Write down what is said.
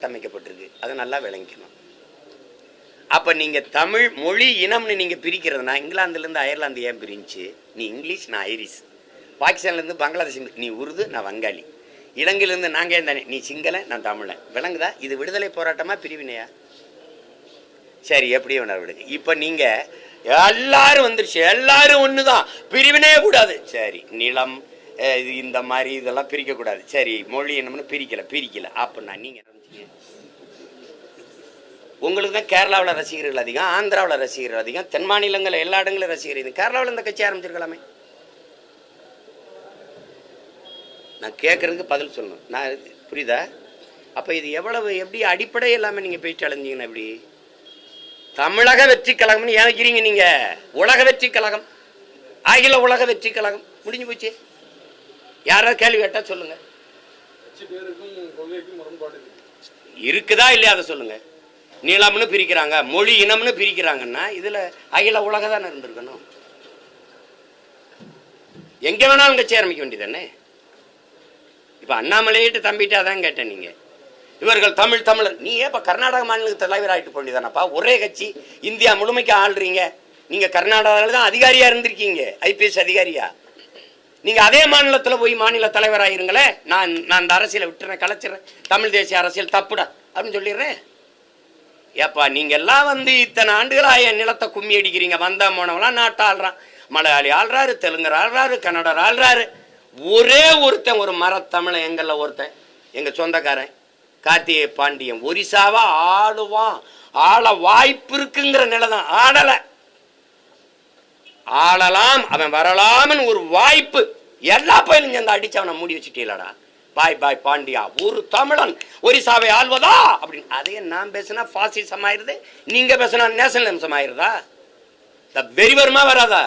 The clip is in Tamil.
கட்டமைக்கப்பட்டிருக்கு. அதை நல்லா விளங்கிக்கணும். அப்போ நீங்கள் தமிழ் மொழி இனம்னு நீங்கள் பிரிக்கிறதுனா இங்கிலாந்துலேருந்து அயர்லாந்து ஏன் பிரிஞ்சு? நீ இங்கிலீஷ் நான் ஐரிஷ். பாகிஸ்தான்லேருந்து பங்களாதேஷ் நீ உருது நான் வங்காளி. இலங்கையிலேருந்து நாங்கள் ஏன் தானே? நீ சிங்களன் நான் தமிழன் விளங்குதா? இது விடுதலை போராட்டமா பிரிவினையா? சரி எப்படி வேணாலும் விடுங்க இப்போ நீங்கள் எல்லாரும் வந்துருச்சு. எல்லாரும் ஒன்று தான் பிரிவினையே கூடாது. சரி நிலம் இது இந்த மாதிரி இதெல்லாம் பிரிக்கக்கூடாது. சரி மொழி என்னம்னு பிரிக்கல பிரிக்கல. அப்படின்னா நீங்கள் உங்களுக்கு தான் கேரளாவில் ரசிகர்கள் அதிகம் ஆந்திராவில் ரசிகர்கள் அதிகம் தென் மாநிலங்களில் எல்லா இடங்களும் ரசிகர் கேரளாவில் இந்த கட்சி ஆரம்பிச்சிருக்கலாமே. நான் கேட்குறதுக்கு பதில் சொல்லணும். நான் புரியுதா? அப்போ இது எவ்வளவு எப்படி அடிப்படை இல்லாமல் நீங்கள் பேச்சு அலைஞ்சீங்கன்னா எப்படி? தமிழக வெற்றி கழகம்னு ஏன் நீங்க? உலக வெற்றி கழகம். அகில உலக வெற்றி கழகம். முடிஞ்சு போச்சு. யாராவது கேள்வி கேட்டா சொல்லுங்க. இருக்குதா இல்லையா அதை சொல்லுங்க. நீளம்னு பிரிக்கிறாங்க மொழி இனம்னு பிரிக்கிறாங்கன்னா இதுல அகில உலக தானே இருந்திருக்கணும். எங்க வேணாலும் கட்சி ஆரம்பிக்க வேண்டியதானே இப்ப அண்ணாமலையிட்டு தம்பிட்டு அதான் கேட்டேன் நீங்க. இவர்கள் தமிழ் தமிழர். நீ ஏன் இப்ப கர்நாடக மாநில தலைவர் ஆயிட்டு வேண்டியதானப்பா ஒரே கட்சி. இந்தியா முழுமைக்கு ஆள்றீங்க. நீங்க கர்நாடகாவில் தான் அதிகாரியா இருந்திருக்கீங்க. ஐபிஎஸ் அதிகாரியா? நீங்கள் அதே மாநிலத்தில் போய் மாநில தலைவராயிருங்களே நான் நான் இந்த அரசியலை விட்டுறேன் கலைச்சிடுறேன் தமிழ் தேசிய அரசியல் தப்புடா அப்படின்னு சொல்லிடுறேன். ஏப்பா நீங்கள் எல்லாம் வந்து இத்தனை ஆண்டுகளாக என் நிலத்தை கும்மி அடிக்கிறீங்க. வந்தா போனவங்களாம் நாட்டை ஆள்றான். மலையாளி ஆள்றாரு தெலுங்கர் ஆள்றாரு கன்னடர் ஆள்றாரு. ஒரே ஒருத்தன் ஒரு மரத்தமிழன் எங்கள்ல ஒருத்தன் எங்கள் சொந்தக்காரன் கார்த்திகை பாண்டியன். ஒரிசாவா ஆளுவான் ஆள வாய்ப்பு இருக்குங்கிற நிலை தான் ஆடலை. ஆளலாம் அவன் வரலாம்னு ஒரு வாய்ப்பு. எல்லா பயிலும் சேர்ந்து அடிச்சு அவனை மூடி வச்சுட்டீங்களடா பாய் பாய் பாண்டியா ஒரு தமிழன் ஒரிசாவை ஆள்வதா? அப்படின்னு. அதையே நான் பேசினா பாசிசம் ஆயிருது நீங்க பேசினா நேஷனலிசம் ஆயிருதா? இந்த வெறி வருமா வராதா?